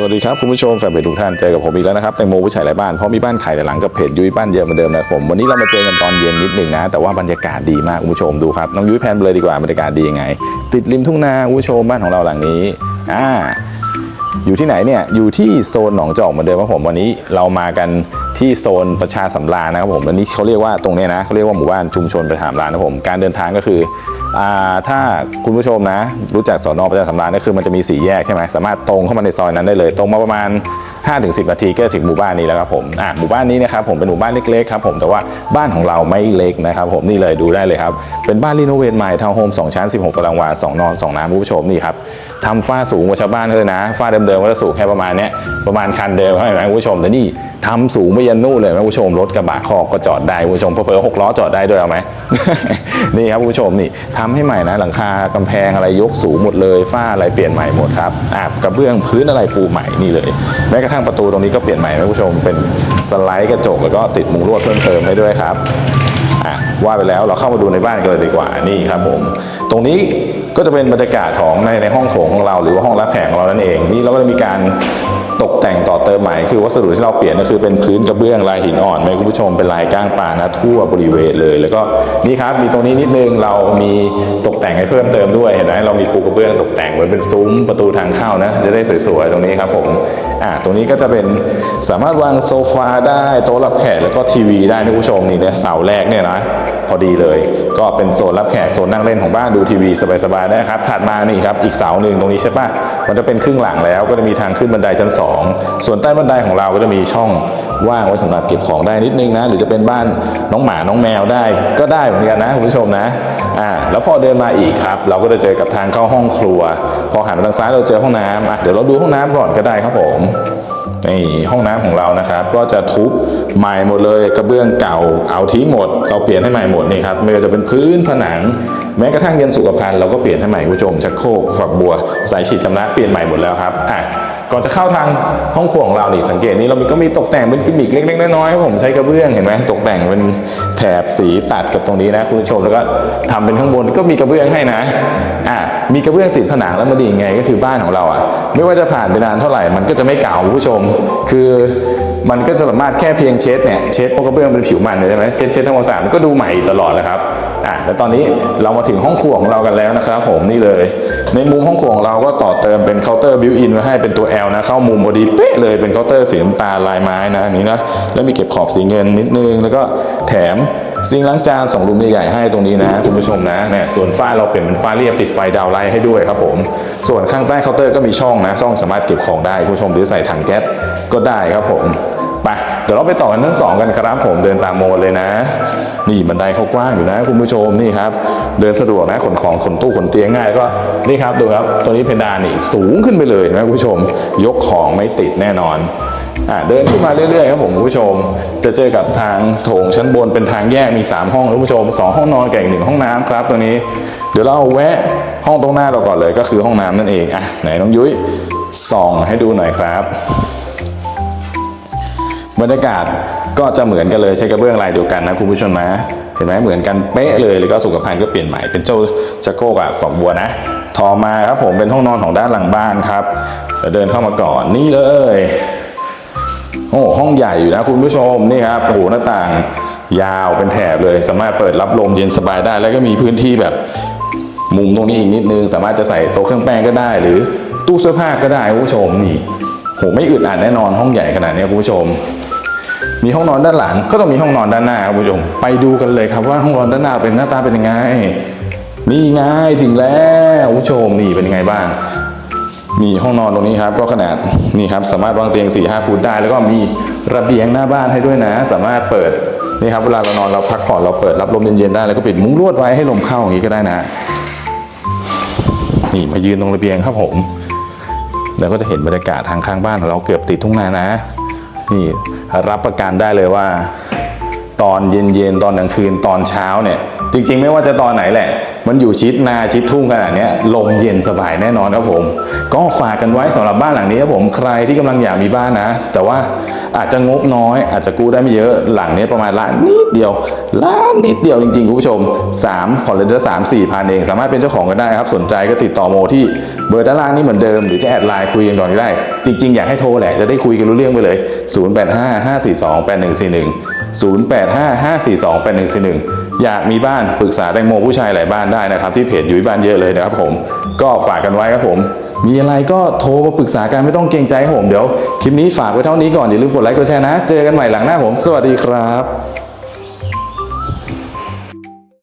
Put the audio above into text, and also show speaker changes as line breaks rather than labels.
สวัสดีครับคุณผู้ชมแฟนเพจทุกท่านเจอกับผมอีกแล้วนะครับแตงโมผู้ชายหลายบ้านเพราะมีบ้านขายแต่หลังกับเพจยุ้ยบ้านเยอะเหมือนเดิมนะครับผมวันนี้เรามาเจอกันตอนเย็นนิดหนึ่งนะแต่ว่าบรรยากาศดีมากคุณผู้ชมดูครับน้องยุ้ยแพนเลยดีกว่าบรรยากาศดียังไง ติดริมทุ่งนาคุณผู้ชมบ้านของเราหลังนี้อ่า อยู่ที่ไหนเนี่ยอยู่ที่โซนหนองจอกเหมือนเดิมครับผมวันนี้เรามากันที่โซนประชาสำราญนะครับผมวันนี้เขาเรียกว่าตรงนี้นะเขาเรียกว่าหมู่บ้านชุมชนประชาสำราญนะครับผมการเดินทางก็คืออ่าถ้าคุณผู้ชมนะ รู้จักสอนอประชาสำราญก็คือมันจะมีสี่แยกใช่ไหมสามารถตรงเข้ามาในซอยนั้นได้เลย ตรงมาประมาณ 5-10นาทีก็ถึงหมู่บ้านนี้แล้วครับผมอะหมู่บ้านนี้นะครับผมเป็นหมู่บ้านเล็กๆครับผมแต่ว่าบ้านของเราไม่เล็กนะครับผมนี่เลยดูได้เลยครับเป็นบ้านรีโนเวทใหม่ทาวน์โฮม2ชั้น 16ตารางวา2นอน 2 น้ำคุณผู้ชมนี่ครับทำฝ้าสูงกว่าชาวบ้านเขาเลยนะฝ้าเดิมๆก็จะสูงแค่ประมาณเนี้ยประมาณคันเดิมเท่านั้นคุณผู้ชมแต่นี่ ทำสูงไปยันนู่นเลยนะผู้ชมรถกระบะคอกก็จอดได้ผู้ชมเพอๆหกล้อจอดได้ด้วยเอาไหมนี่ครับผู้ชมนี่ทำให้ใหม่นะหลังคากำแพงอะไรยกสูงหมดเลยฝ้าอะไรเปลี่ยนใหม่หมดครับอะกระเบื้องพื้นอะไรปูใหม่นี่เลย แม้กระทั่งประตูตรงนี้ก็เปลี่ยนใหม่นะผู้ชมเป็นสไลด์กระจกแล้วก็ติดมุงลวดเพิ่มเติมให้ด้วยครับว่าไปแล้วเราเข้ามาดูในบ้านกันเลยดีกว่านี่ครับผม ตรงนี้ก็จะเป็นบรรยากาศของในในห้องโถงของเรา หรือว่าห้องรับแขกของเรานั่นเอง นี่เราก็จะมีการ ตกแต่งต่อเติมใหม่คือวัสดุที่เราเปลี่ยนก็คือเป็นพื้นกระเบื้องลายหินอ่อนไหมคุณผู้ชมเป็นลายก้างปลานะทั่วบริเวณเลย แล้วก็นี่ครับมีตรงนี้นิดนึงเรามีตกแต่งให้เพิ่มเติมด้วยเห็นไหมเรามีปูกระเบื้องตกแต่งเหมือนเป็นซุ้มประตูทางเข้านะจะได้สวยๆตรงนี้ครับผมอะตรงนี้ก็จะเป็นสามารถวางโซฟาได้โต๊ะรับแขกแล้วก็ทีวีได้นะคุณผู้ชมนี่เนี่ยเสาแรกเนี่ยนะ พอดีเลย ก็เป็นโซนรับแขกโซนนั่งเล่นของบ้านดูทีวีสบายๆได้ครับถัดมานี่ครับอีกเสาหนึ่งตรงนี้ใช่ปะมันจะเป็นครึ่งหลังแล้วก็จะมีทางขึ้นบันไดชั้น 2 ส่วนใต้บันไดของเราก็จะมีช่องว่างไว้สำหรับเก็บของได้นิดนึงนะ หรือจะเป็นบ้านน้องหมาน้องแมวได้ก็ได้เหมือนกันนะคุณผู้ชมนะอ่าแล้วพอเดินมาอีกครับ เราก็จะเจอกับทางเข้าห้องครัว พอหันมาทางซ้ายเราเจอห้องน้ำอะเดี๋ยวเราดูห้องน้ำก่อนก็ได้ครับผม นี่ห้องน้ำของเรานะครับ ก็จะทุบใหม่หมดเลยกระเบื้องเก่าเอาทิ้งหมด เราเปลี่ยนให้ใหม่หมดนี่ครับไม่ว่าจะเป็นพื้นผนัง แม้กระทั่งเย็นสุขภัณฑ์เราก็เปลี่ยนให้ใหม่คุณผู้ชมชักโครกฝักบัวสายฉีดชำระเปลี่ยนใหม่หมดแล้วครับอะ ก่อนจะเข้าทางห้องครัวของเรานี่สังเกตนี่เรามีก็มีตกแต่งเป็นกิมมิกเล็กๆน้อยๆผมใช้กระเบื้องเห็นไหมตกแต่งเป็นแถบสีตัดกับตรงนี้นะคุณผู้ชมแล้วก็ทำเป็นข้างบนก็มีกระเบื้องให้นะอะมีกระเบื้องติดผนังแล้วมันดีไงก็คือบ้านของเราอะไม่ว่าจะผ่านไปนานเท่าไหร่มันก็จะไม่เก่าคุณผู้ชม คือ มันก็จะสามารถแค่เพียงเช็ดเนี่ยเช็ดเพราะกระเบื้องเป็นผิวมันเลยใช่ไหมเช็ดเช็ดทั้งความสะอาดมันก็ดูใหม่ตลอดนะครับอะแต่ตอนนี้เรามาถึงห้องครัวของเรากันแล้วนะครับผมนี่เลย ในมุมห้องครัวของเราก็ต่อเติมเป็นเคาน์เตอร์บิวอินไว้ให้เป็นตัว L นะเข้ามุมพอดีเป๊ะเลยเป็นเคาน์เตอร์สีน้ำตาลลายไม้นะอันนี้นะแล้วมีเก็บขอบสีเงินนิดนึง แล้วก็แถมซิงล้างจานสองรูมใหญ่ๆให้ตรงนี้นะคุณผู้ชมนะเนี่ยส่วนฝ้าเราเปลี่ยนเป็นฝ้าเรียบติดไฟดาวไลท์ให้ด้วยครับผม ส่วนข้างใต้เคาน์เตอร์ก็มีช่องนะช่องสามารถเก็บของได้คุณผู้ชมหรือใส่ถังแก๊สก็ได้ครับผม ไปเดี๋ยวเราไปต่อกันทั้งสองกันครับผมเดินตามโมเลยนะ นี่บันไดเขากว้างอยู่นะคุณผู้ชมนี่ครับ เดินสะดวกนะขนของขนตู้ขนเตียงง่ายก็นี่ครับดูครับตัวนี้เพดานนี่สูงขึ้นไปเลยนะคุณผู้ชม ยกของไม่ติดแน่นอนอะเดินขึ้นมาเรื่อยๆครับผมคุณผู้ชม จะเจอกับทางโถงชั้นบนเป็นทางแยกมี 3 ห้องคุณผู้ชม 2 ห้องนอนกับอีกหนึ่งห้องน้ำครับตัวนี้ เดี๋ยวเราแวะห้องตรงหน้าเราก่อนเลยก็คือห้องน้ำนั่นเองอะไหนน้องยุ้ยส่องให้ดูหน่อยครับ บรรยากาศก็จะเหมือนกันเลยใช้กระเบื้องลายเดียวกันนะคุณผู้ชมนะเห็นไหมเหมือนกันเป๊ะเลยแล้วก็สุขภัณฑ์ก็เปลี่ยนใหม่เป็นเจ้าจักโก้กับฝักบัวนะต่อมาครับผมเป็นห้องนอนของด้านหลังบ้านครับเดี๋ยวเดินเข้ามาก่อนนี่เลยโอ้ห้องใหญ่อยู่นะคุณผู้ชมนี่ครับโอ้โหหน้าต่างยาวเป็นแถบเลย สามารถเปิดรับลมเย็นสบายได้ แล้วก็มีพื้นที่แบบมุมตรงนี้อีกนิดนึง สามารถจะใส่โต๊ะเครื่องแป้งก็ได้ หรือตู้เสื้อผ้าก็ได้คุณผู้ชมนี่โหไม่อึดอัดแน่นอนห้องใหญ่ขนาดนี้คุณผู้ชม มีห้องนอนด้านหลังก็ต้องมีห้องนอนด้านหน้าครับคุณผู้ชมไปดูกันเลยครับว่าห้องนอนด้านหน้าเป็นหน้าตาเป็นยังไง นี่ไงถึงแล้วคุณผู้ชมนี่เป็นยังไงบ้างมีห้องนอนตรงนี้ครับก็ขนาดนี่ครับสามารถวางเตียง4ี่ห้าฟุตได้ แล้วก็มีระเบียงหน้าบ้านให้ด้วยนะ สามารถเปิดนี่ครับเวลาเรานอนเราพักผ่อนเราเปิดรับลมเย็นๆได้แล้วก็ปิดมุ้งลวดไว้ให้ลมเข้าอย่างนี้ก็ได้นะ นี่มายืนตรงระเบียงครับผม แล้วก็จะเห็นบรรยากาศทางข้างบ้านของเราเกือบติดทุ่งนานะ นี่รับประกันได้เลยว่า ตอนเย็นๆ ตอนกลางคืนตอนเช้าเนี่ย จริง ๆ ไม่ว่าจะตอนไหนแหละ มันอยู่ชิดนาชิดทุ่งขนาดนี้ลมเย็นสบายแน่นอนครับผม ก็ฝากกันไว้สำหรับบ้านหลังนี้ครับผมใครที่กำลังอยากมีบ้านนะ แต่ว่าอาจจะงบน้อย อาจจะกู้ได้ไม่เยอะหลังนี้ประมาณล้านนิดเดียวล้านนิดเดียวจริงๆคุณผู้ชม3ผ่อนเลยเดือนสามสี่พันเอง สามารถเป็นเจ้าของกันได้ครับ สนใจก็ติดต่อโมที่เบอร์ด้านล่างนี่เหมือนเดิมหรือจะแอดไลน์คุยกันก่อนก็ได้ จริงๆ อยากให้โทรแหละจะได้คุยกันรู้เรื่องไปเลย 0855428141อยากมีบ้านปรึกษาแตงโมผู้ชายหลายบ้านได้ได้นะครับ ที่เพจยุ้ยบ้านเยอะเลยนะครับผมก็ฝากกันไว้ครับผม มีอะไรก็โทรมาปรึกษากันไม่ต้องเกรงใจผมเดี๋ยวคลิปนี้ฝากไว้เท่านี้ก่อนอย่าลืมกดไลค์กดแชร์นะ เจอกันใหม่หลังหน้าผม สวัสดีครับ